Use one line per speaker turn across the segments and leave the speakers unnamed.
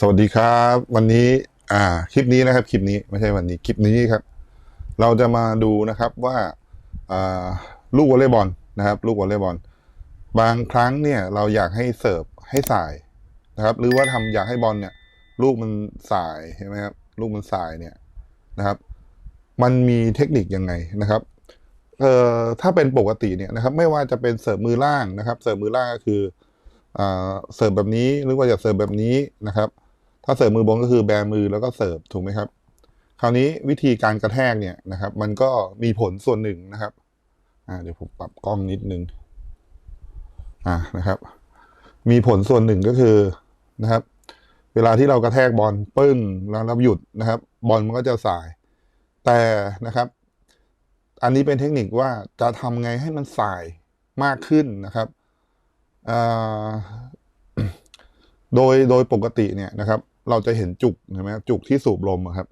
สวัสดีครับ วันนี้อ่าคลิปนี้นะครับคลิปนี้ไม่ใช่วันนี้คลิปนี้ครับ เราจะมาดูนะครับว่าอ่าลูกวอลเลย์บอลนะครับ ลูกวอลเลย์บอลบางครั้งเนี่ยเราอยากให้เสิร์ฟให้สายนะครับ หรือว่าทำอยากให้บอลเนี่ย ลูกมันสายใช่ไหมครับลูกมันสายเนี่ยนะครับ มันมีเทคนิคยังไงนะครับเอ่อถ้าเป็นปกติเนี่ยนะครับ ไม่ว่าจะเป็นเสิร์ฟมือล่างนะครับ เสิร์ฟมือล่างก็คืออ่าเสิร์ฟแบบนี้หรือว่าจะเสิร์ฟแบบนี้นะครับ ถ้าเสิร์ฟมือบนก็คือแบมือแล้วก็เสิร์ฟถูกไหมครับ คราวนี้วิธีการกระแทกเนี่ยนะครับ มันก็มีผลส่วนหนึ่งนะครับอ่าเดี๋ยวผมปรับกล้องนิดนึงอ่านะครับ มีผลส่วนหนึ่งก็คือนะครับ เวลาที่เรากระแทกบอลปึ้งแล้วเราหยุดนะครับ บอลมันก็จะสาย แต่นะครับ อันนี้เป็นเทคนิคว่าจะทำไงให้มันสายมากขึ้นนะครับโดยโดยปกติเนี่ยนะครับ เราจะเห็นจุกใช่ไหมจุกที่สูบลมครับ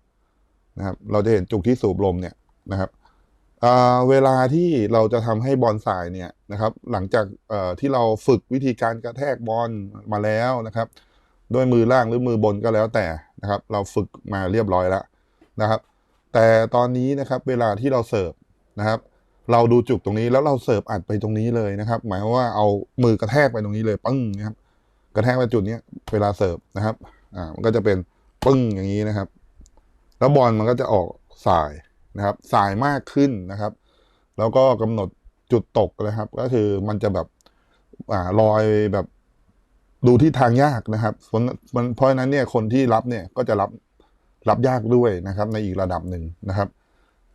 นะครับ เราจะเห็นจุกที่สูบลมเนี่ยนะครับเวลาที่เราจะทำให้บอลสายเนี่ยนะครับ หลังจากที่เราฝึกวิธีการกระแทกบอลมาแล้วนะครับ ด้วยมือล่างหรือมือบนก็แล้วแต่นะครับ เราฝึกมาเรียบร้อยแล้วนะครับ แต่ตอนนี้นะครับเวลาที่เราเสิร์ฟนะครับ เราดูจุกตรงนี้แล้วเราเสิร์ฟอัดไปตรงนี้เลยนะครับ หมายว่าเอามือกระแทกไปตรงนี้เลยปึ้งนะครับกระแทกไปจุดนี้เวลาเสิร์ฟนะครับ อ่ามันก็จะเป็นปึ้งอย่างนี้นะครับ แล้วบอลมันก็จะออกสายนะครับ สายมากขึ้นนะครับ แล้วก็กำหนดจุดตกนะครับ ก็คือมันจะแบบอ่าลอยแบบดูที่ทางยากนะครับเพราะมันเพราะฉะนั้นเนี่ยคนที่รับเนี่ยก็จะรับรับยากด้วยนะครับ ในอีกระดับหนึ่งนะครับ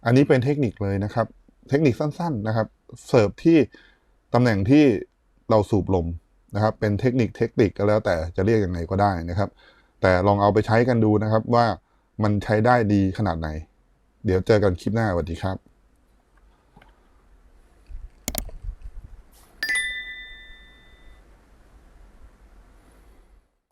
อันนี้เป็นเทคนิคเลยนะครับ เทคนิคสั้น ๆนะครับ เสิร์ฟที่ตำแหน่งที่เราสูบลมนะครับ เป็นเทคนิคเทคนิคก็แล้วแต่จะเรียกยังไงก็ได้นะครับ แต่ลองเอาไปใช้กันดูนะครับว่ามันใช้ได้ดีขนาดไหน เดี๋ยวเจอกันคลิปหน้าสวัสดีครับ